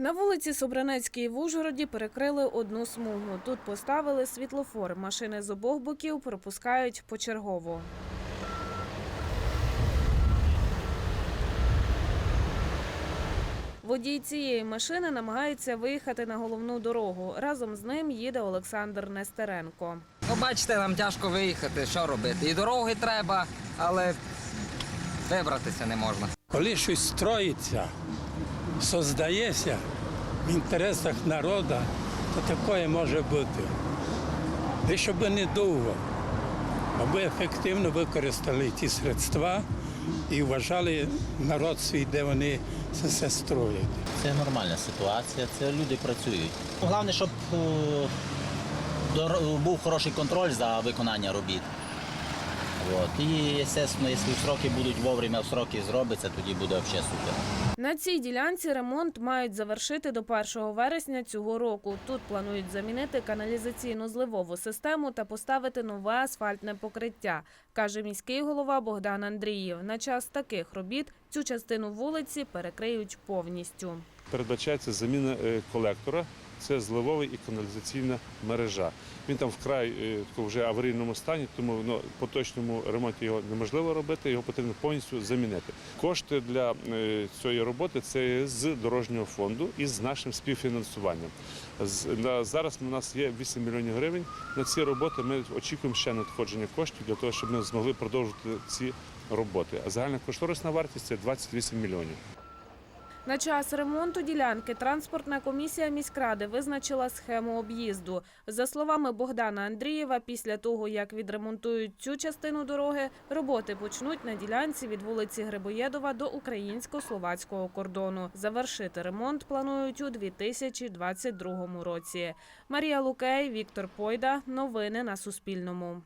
На вулиці Собранецькій в Ужгороді перекрили одну смугу. Тут поставили світлофор. Машини з обох боків пропускають почергово. Водій цієї машини намагається виїхати на головну дорогу. Разом з ним їде Олександр Нестеренко. Ну, бачите, нам тяжко виїхати, що робити. І дороги треба, але вибратися не можна. Коли щось строїться, создається в інтересах народу, то таке може бути. І щоб не довго, аби ефективно використали ті средства і вважали народ свій, де вони все строять. Це нормальна ситуація, це люди працюють. Головне, щоб е, був хороший контроль за виконання робіт. От. І, звісно, якщо сроки будуть вовремя в сроки зробиться, тоді буде взагалі супер. На цій ділянці ремонт мають завершити до 1 вересня цього року. Тут планують замінити каналізаційну зливову систему та поставити нове асфальтне покриття, каже міський голова Богдан Андріїв. На час таких робіт цю частину вулиці перекриють повністю. передбачається заміна е, колектора. Це зливова і каналізаційна мережа. Він там вкрай е, вже аварійному стані, тому ну, по точному ремонті його неможливо робити, його потрібно повністю замінити. Кошти для е, цієї роботи це з дорожнього фонду і з нашим співфінансуванням. Зараз у нас є 8 мільйонів гривень. На ці роботи ми очікуємо ще надходження коштів для того, щоб ми змогли продовжити ці роботи. А загальна кошторисна вартість це 28 мільйонів. На час ремонту ділянки транспортна комісія міськради визначила схему об'їзду. За словами Богдана Андрієва, після того як відремонтують цю частину дороги, роботи почнуть на ділянці від вулиці Грибоєдова до українсько-словацького кордону. Завершити ремонт планують у 2022 році. Марія Лукей, Віктор Пойда. Новини на Суспільному.